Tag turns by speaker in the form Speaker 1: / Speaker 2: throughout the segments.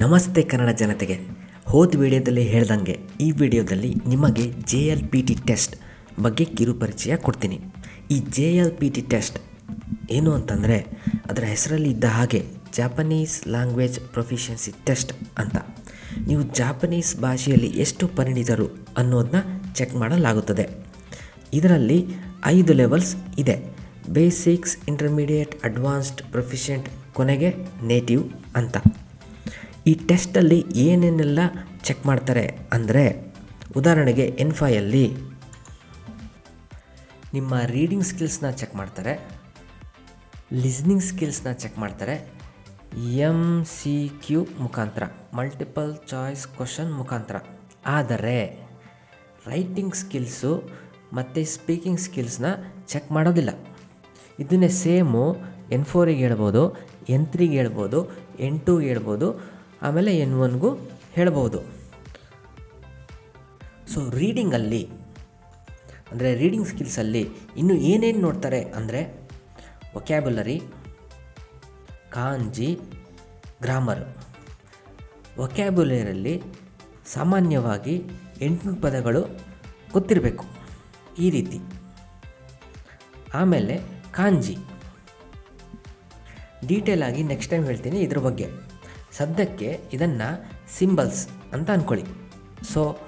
Speaker 1: ನಮಸ್ತೆ ಕನ್ನಡ ಜನತೆಗೆ. ಹೋದ ವಿಡಿಯೋದಲ್ಲಿ ಹೇಳ್ದಂಗೆ ಈ ವಿಡಿಯೋದಲ್ಲಿ ನಿಮಗೆ J L P T test ಬಗ್ಗೆ ಕಿರು ಪರಿಚಯ ಕೊಡ್ತೀನಿ. ಈ J L P T test ಏನು ಅಂತಂದರೆ ಅದರ ಹೆಸರಲ್ಲಿ ಇದ್ದ ಹಾಗೆ ಜಾಪನೀಸ್ ಲ್ಯಾಂಗ್ವೇಜ್ ಪ್ರೊಫಿಷಿಯನ್ಸಿ ಟೆಸ್ಟ್ ಅಂತ. ನೀವು ಜಾಪನೀಸ್ ಭಾಷೆಯಲ್ಲಿ ಎಷ್ಟು ಪರಿಣಿತರು ಅನ್ನೋದನ್ನ ಚೆಕ್ ಮಾಡಲಾಗುತ್ತದೆ. ಇದರಲ್ಲಿ ಐದು ಲೆವೆಲ್ಸ್ ಇದೆ. ಬೇಸಿಕ್ಸ್ ಇಂಟರ್ಮೀಡಿಯೇಟ್ ಅಡ್ವಾನ್ಸ್ಡ್ ಪ್ರೊಫಿಷಿಯೆಂಟ್ ಕೊನೆಗೆ ನೇಟಿವ್ ಅಂತ. ಈ ಟೆಸ್ಟಲ್ಲಿ ಏನೇನೆಲ್ಲ ಚೆಕ್ ಮಾಡ್ತಾರೆ ಅಂದರೆ ಉದಾಹರಣೆಗೆ ಎನ್ ಫೈಯಲ್ಲಿ ನಿಮ್ಮ ರೀಡಿಂಗ್ ಸ್ಕಿಲ್ಸ್ನ ಚೆಕ್ ಮಾಡ್ತಾರೆ, ಲಿಸ್ನಿಂಗ್ ಸ್ಕಿಲ್ಸ್ನ ಚೆಕ್ ಮಾಡ್ತಾರೆ ಎಂ ಸಿ ಕ್ಯೂ ಮುಖಾಂತರ, ಮಲ್ಟಿಪಲ್ ಚಾಯ್ಸ್ ಕ್ವಶನ್ ಮುಖಾಂತರ. ಆದರೆ ರೈಟಿಂಗ್ ಸ್ಕಿಲ್ಸು ಮತ್ತು ಸ್ಪೀಕಿಂಗ್ ಸ್ಕಿಲ್ಸ್ನ ಚೆಕ್ ಮಾಡೋದಿಲ್ಲ. ಇದನ್ನೇ ಸೇಮು ಎನ್ ಫೋರಿಗೆ ಹೇಳ್ಬೋದು, ಎನ್ ತ್ರೀಗೆ ಹೇಳ್ಬೋದು, ಎನ್ ಟೂಗೆ ಹೇಳ್ಬೋದು ಆಮೇಲೆ ಎನ್ ಒನ್ಗೂ ಹೇಳ್ಬೋದು. ಸೊ ರೀಡಿಂಗಲ್ಲಿ ಅಂದರೆ ರೀಡಿಂಗ್ ಸ್ಕಿಲ್ಸಲ್ಲಿ ಇನ್ನು ಏನೇನು ನೋಡ್ತಾರೆ ಅಂದರೆ ವೊಕ್ಯಾಬುಲರಿ ಕಾಂಜಿ ಗ್ರಾಮರ್ ವೊಕ್ಯಾಬುಲರಲ್ಲಿ ಸಾಮಾನ್ಯವಾಗಿ ಎಂಟುನೂರು ಪದಗಳು ಗೊತ್ತಿರಬೇಕು ಈ ರೀತಿ. ಆಮೇಲೆ ಕಾಂಜಿ. ಡೀಟೇಲಾಗಿ ನೆಕ್ಸ್ಟ್ ಟೈಮ್ ಹೇಳ್ತೀನಿ ಇದ್ರ ಬಗ್ಗೆ. ಸದ್ಯಕ್ಕೆ ಇದನ್ನು ಸಿಂಬಲ್ಸ್ ಅಂತ ಅಂದ್ಕೊಳ್ಳಿ ಸೊ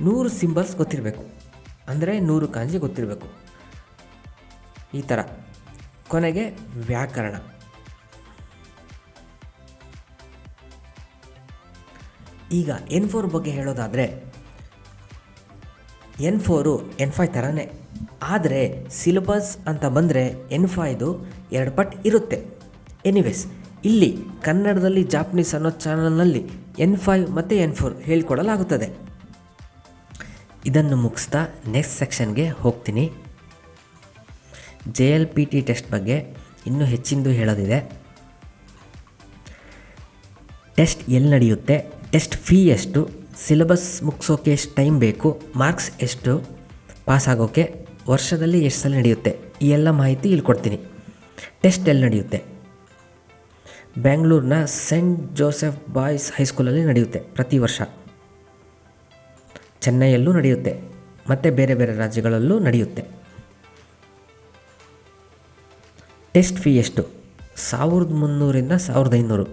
Speaker 1: ನೂರು ಸಿಂಬಲ್ಸ್ ಗೊತ್ತಿರಬೇಕು. ಅಂದರೆ ನೂರು ಕಾಂಜಿ ಗೊತ್ತಿರಬೇಕು. ಈ ಥರ ಕೊನೆಗೆ ವ್ಯಾಕರಣ. ಈಗ ಎನ್ ಫೋರ್ ಬಗ್ಗೆ ಹೇಳೋದಾದರೆ, ಎನ್ ಫೋರು, ಎನ್ ಫೈ ಥರನೇ ಆದರೆ, ಸಿಲೆಬಸ್ ಅಂತ ಬಂದರೆ ಎನ್ ಫೈದು ಎರಡು ಪಟ್ ಇರುತ್ತೆ. ಎನಿವೇಸ್ ಇಲ್ಲಿ ಕನ್ನಡದಲ್ಲಿ ಜಾಪನೀಸ್ ಅನ್ನೋ ಚಾನಲ್ನಲ್ಲಿ ಎನ್ ಫೈವ್ ಮತ್ತು ಎನ್ ಫೋರ್ ಹೇಳಿಕೊಡಲಾಗುತ್ತದೆ. ಇದನ್ನು ಮುಗಿಸ್ತಾ ನೆಕ್ಸ್ಟ್ ಸೆಕ್ಷನ್ಗೆ ಹೋಗ್ತೀನಿ. J L P T test ಬಗ್ಗೆ ಇನ್ನೂ ಹೆಚ್ಚಿಂದು ಹೇಳೋದಿದೆ. ಟೆಸ್ಟ್ ಎಲ್ಲಿ ನಡೆಯುತ್ತೆ? ಟೆಸ್ಟ್ ಫೀ ಎಷ್ಟು? ಸಿಲೆಬಸ್ ಮುಗಿಸೋಕೆ ಎಷ್ಟು ಟೈಮ್ ಬೇಕು? ಮಾರ್ಕ್ಸ್ ಎಷ್ಟು? ಪಾಸ್ ಆಗೋಕ್ಕೆ ವರ್ಷದಲ್ಲಿ ಎಷ್ಟು ಸಲ ನಡೆಯುತ್ತೆ? ಈ ಎಲ್ಲ ಮಾಹಿತಿ ಇಲ್ಲಿ ಕೊಡ್ತೀನಿ ಟೆಸ್ಟ್ ಎಲ್ಲಿ ನಡೆಯುತ್ತೆ? ಬೆಂಗಳೂರಿನ ಸೆಂಟ್ ಜೋಸೆಫ್ ಬಾಯ್ಸ್ ಹೈಸ್ಕೂಲಲ್ಲಿ ನಡೆಯುತ್ತೆ ಪ್ರತಿ ವರ್ಷ. ಚೆನ್ನೈಯಲ್ಲೂ ನಡೆಯುತ್ತೆ, ಮತ್ತು ಬೇರೆ ಬೇರೆ ರಾಜ್ಯಗಳಲ್ಲೂ ನಡೆಯುತ್ತೆ. ಟೆಸ್ಟ್ ಫೀ ಎಷ್ಟು? ಸಾವಿರದ ಮುನ್ನೂರಿಂದ ಸಾವಿರದ ಐನೂರು.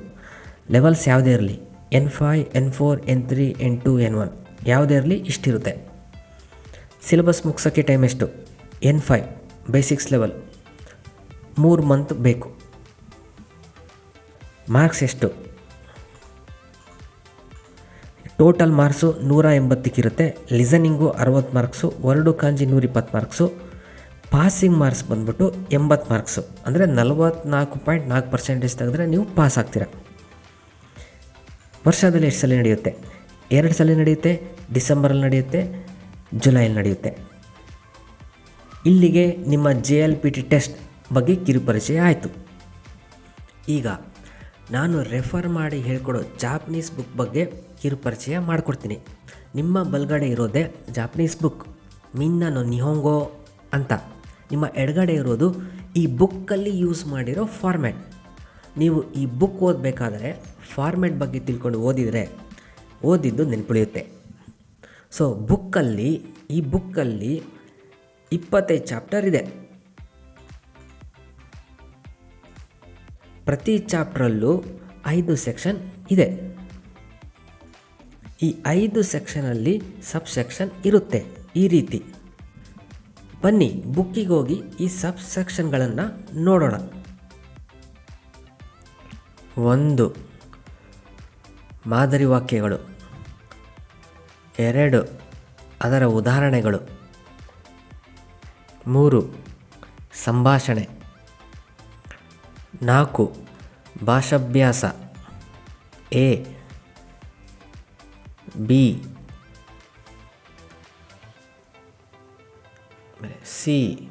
Speaker 1: ಲೆವೆಲ್ಸ್ ಯಾವುದೇ ಇರಲಿ, N five N four, N three, N two, N one ಯಾವುದೇ ಇರಲಿ ಇಷ್ಟಿರುತ್ತೆ. ಸಿಲೆಬಸ್ ಮುಗಿಸೋಕ್ಕೆ ಟೈಮ್ ಎಷ್ಟು? N five basics level. ಮೂರು ಮಂತ್ ಬೇಕು. ಮಾರ್ಕ್ಸ್ ಎಷ್ಟು? ಟೋಟಲ್ ಮಾರ್ಕ್ಸು ನೂರ ಎಂಬತ್ತಕ್ಕಿರುತ್ತೆ, ಲಿಸನಿಂಗು ಅರವತ್ತು ಮಾರ್ಕ್ಸು, ವರ್ಡು ಕಾಂಜಿ ನೂರಿಪ್ಪತ್ತು ಮಾರ್ಕ್ಸು, ಪಾಸಿಂಗ್ ಮಾರ್ಕ್ಸ್ ಬಂದ್ಬಿಟ್ಟು ಎಂಬತ್ತು ಮಾರ್ಕ್ಸು. ಅಂದರೆ ನಲವತ್ತ್ನಾಲ್ಕು ಪಾಯಿಂಟ್ ನಾಲ್ಕು ಪರ್ಸೆಂಟೇಜ್ ತೆಗೆದ್ರೆ ನೀವು ಪಾಸ್ ಆಗ್ತೀರ. ವರ್ಷದಲ್ಲಿ ಎಷ್ಟು ಸಲ ನಡೆಯುತ್ತೆ? ಎರಡು ಸಲ ನಡೆಯುತ್ತೆ, ಡಿಸೆಂಬರಲ್ಲಿ ನಡೆಯುತ್ತೆ, ಜುಲೈಯಲ್ಲಿ ನಡೆಯುತ್ತೆ. ಇಲ್ಲಿಗೆ ನಿಮ್ಮ J L P T test ಬಗ್ಗೆ ಕಿರುಪರಿಚಯ ಆಯಿತು. ಈಗ ನಾನು ರೆಫರ್ ಮಾಡಿ ಹೇಳ್ಕೊಡೋ ಜಾಪನೀಸ್ ಬುಕ್ ಬಗ್ಗೆ ಕಿರುಪರಿಚಯ ಮಾಡಿಕೊಡ್ತೀನಿ. ನಿಮ್ಮ ಬಲ್ಗಡೆ ಇರೋದೇ ಜಾಪನೀಸ್ ಬುಕ್ ಮಿನ್ನನು ನಿಹೋಂಗೋ ಅಂತ. ನಿಮ್ಮ ಎಡಗಡೆ ಇರೋದು ಈ ಬುಕ್ಕಲ್ಲಿ ಯೂಸ್ ಮಾಡಿರೋ ಫಾರ್ಮ್ಯಾಟ್ ನೀವು ಈ ಬುಕ್ ಓದಬೇಕಾದ್ರೆ ಫಾರ್ಮ್ಯಾಟ್ ಬಗ್ಗೆ ತಿಳ್ಕೊಂಡು ಓದಿದರೆ ಓದಿದ್ದು ನೆನಪುಳಿಯುತ್ತೆ. ಸೊ ಬುಕ್ಕಲ್ಲಿ ಈ ಬುಕ್ಕಲ್ಲಿ ಇಪ್ಪತ್ತೈದು ಚಾಪ್ಟರ್ ಇದೆ. ಪ್ರತಿ ಚಾಪ್ಟ್ರಲ್ಲೂ ಐದು ಸೆಕ್ಷನ್ ಇದೆ. ಈ ಐದು ಸೆಕ್ಷನಲ್ಲಿ ಸಬ್ ಸೆಕ್ಷನ್ ಇರುತ್ತೆ ಈ ರೀತಿ. ಬನ್ನಿ, ಬುಕ್ಕಿಗೆ ಹೋಗಿ ಈ ಸಬ್ ಸೆಕ್ಷನ್ಗಳನ್ನು ನೋಡೋಣ. ಒಂದು, ಮಾದರಿ ವಾಕ್ಯಗಳು. ಎರಡು, ಅದರ ಉದಾಹರಣೆಗಳು. ಮೂರು, ಸಂಭಾಷಣೆ. ನಾಲ್ಕು. ಭಾಷಾಭ್ಯಾಸ. ಎ. ಬಿ. ಸಿ.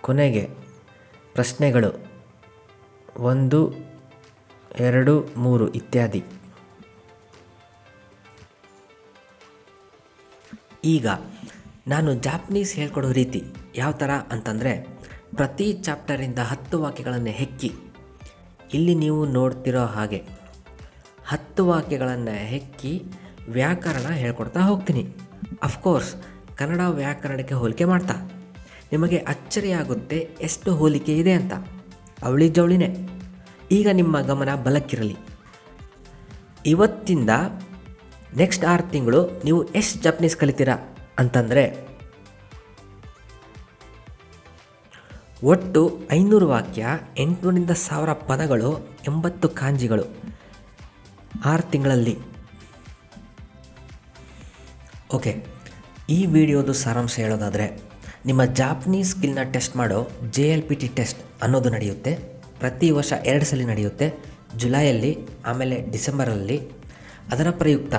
Speaker 1: ಕೊನೆಗೆ ಪ್ರಶ್ನೆಗಳು. ಒಂದು, ಎರಡು, ಮೂರು ಇತ್ಯಾದಿ. ಈಗ ನಾನು ಜಾಪನೀಸ್ ಹೇಳ್ಕೊಡೋ ರೀತಿ ಯಾವ ಥರ ಅಂತಂದರೆ ಪ್ರತಿ ಚಾಪ್ಟರಿಂದ ಹತ್ತು ವಾಕ್ಯಗಳನ್ನು ಹೆಕ್ಕಿ. ಇಲ್ಲಿ ನೀವು ನೋಡ್ತಿರೋ ಹಾಗೆ ಹತ್ತು ವಾಕ್ಯಗಳನ್ನು ಹೆಕ್ಕಿ ವ್ಯಾಕರಣ ಹೇಳ್ಕೊಡ್ತಾ ಹೋಗ್ತೀನಿ. ಅಫ್ಕೋರ್ಸ್ ಕನ್ನಡ ವ್ಯಾಕರಣಕ್ಕೆ ಹೋಲಿಕೆ ಮಾಡ್ತಾ. ನಿಮಗೆ ಅಚ್ಚರಿಯಾಗುತ್ತೆ ಎಷ್ಟು ಹೋಲಿಕೆ ಇದೆ ಅಂತ. ಅವಳಿ ಜವಳಿನೇ. ಈಗ ನಿಮ್ಮ ಗಮನ ಬಲಕ್ಕಿರಲಿ. ಇವತ್ತಿಂದ ನೆಕ್ಸ್ಟ್ ಆರು ತಿಂಗಳು ನೀವು ಎಷ್ಟು ಜಪನೀಸ್ ಕಲಿತೀರಾ ಅಂತಂದರೆ ಒಟ್ಟು ಐನೂರು ವಾಕ್ಯ, ಎಂಟುನೂರಿಂದ ಸಾವಿರ ಪದಗಳು, ಎಂಬತ್ತು ಕಾಂಜಿಗಳು. ಆರು ತಿಂಗಳಲ್ಲಿ. ಓಕೆ, ಈ ವಿಡಿಯೋದು ಸಾರಾಂಶ ಹೇಳೋದಾದರೆ, ನಿಮ್ಮ ಜಾಪನೀಸ್ ಸ್ಕಿಲ್ನ ಟೆಸ್ಟ್ ಮಾಡೋ J L P T test ಅನ್ನೋದು ನಡೆಯುತ್ತೆ. ಪ್ರತಿ ವರ್ಷ ಎರಡು ಸಲ ನಡೆಯುತ್ತೆ. ಜುಲೈಯಲ್ಲಿ, ಆಮೇಲೆ ಡಿಸೆಂಬರಲ್ಲಿ. ಅದರ ಪ್ರಯುಕ್ತ,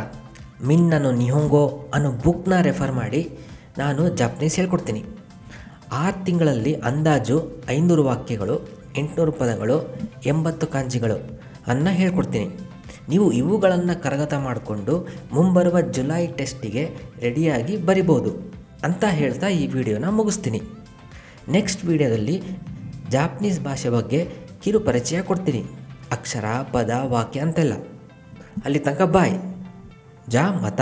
Speaker 1: ಮಿನ್ನನು ನಿಹೋಂಗೋ ಅನ್ನೋ ಬುಕ್ನ ರೆಫರ್ ಮಾಡಿ ನಾನು ಜಾಪನೀಸ್ ಹೇಳ್ಕೊಡ್ತೀನಿ. ಆರು ತಿಂಗಳಲ್ಲಿ ಅಂದಾಜು ಐನೂರು ವಾಕ್ಯಗಳು, ಎಂಟುನೂರು ಪದಗಳು, ಎಂಬತ್ತು ಕಾಂಜಿಗಳು ಅನ್ನ ಹೇಳ್ಕೊಡ್ತೀನಿ. ನೀವು ಇವುಗಳನ್ನು ಕರಗತ ಮಾಡಿಕೊಂಡು ಮುಂಬರುವ ಜುಲೈ ಟೆಸ್ಟಿಗೆ ರೆಡಿಯಾಗಿ ಬರಿಬೋದು ಅಂತ ಹೇಳ್ತಾ ಈ ವಿಡಿಯೋನ ಮುಗಿಸ್ತೀನಿ. ನೆಕ್ಸ್ಟ್ ವಿಡಿಯೋದಲ್ಲಿ ಜಾಪನೀಸ್ ಭಾಷೆ ಬಗ್ಗೆ ಕಿರು ಪರಿಚಯ ಕೊಡ್ತೀನಿ. ಅಕ್ಷರ, ಪದ, ವಾಕ್ಯ ಅಂತೆಲ್ಲ. ಅಲ್ಲಿ ತನಕ ಬಾಯ್. ಜಾ ಮತ.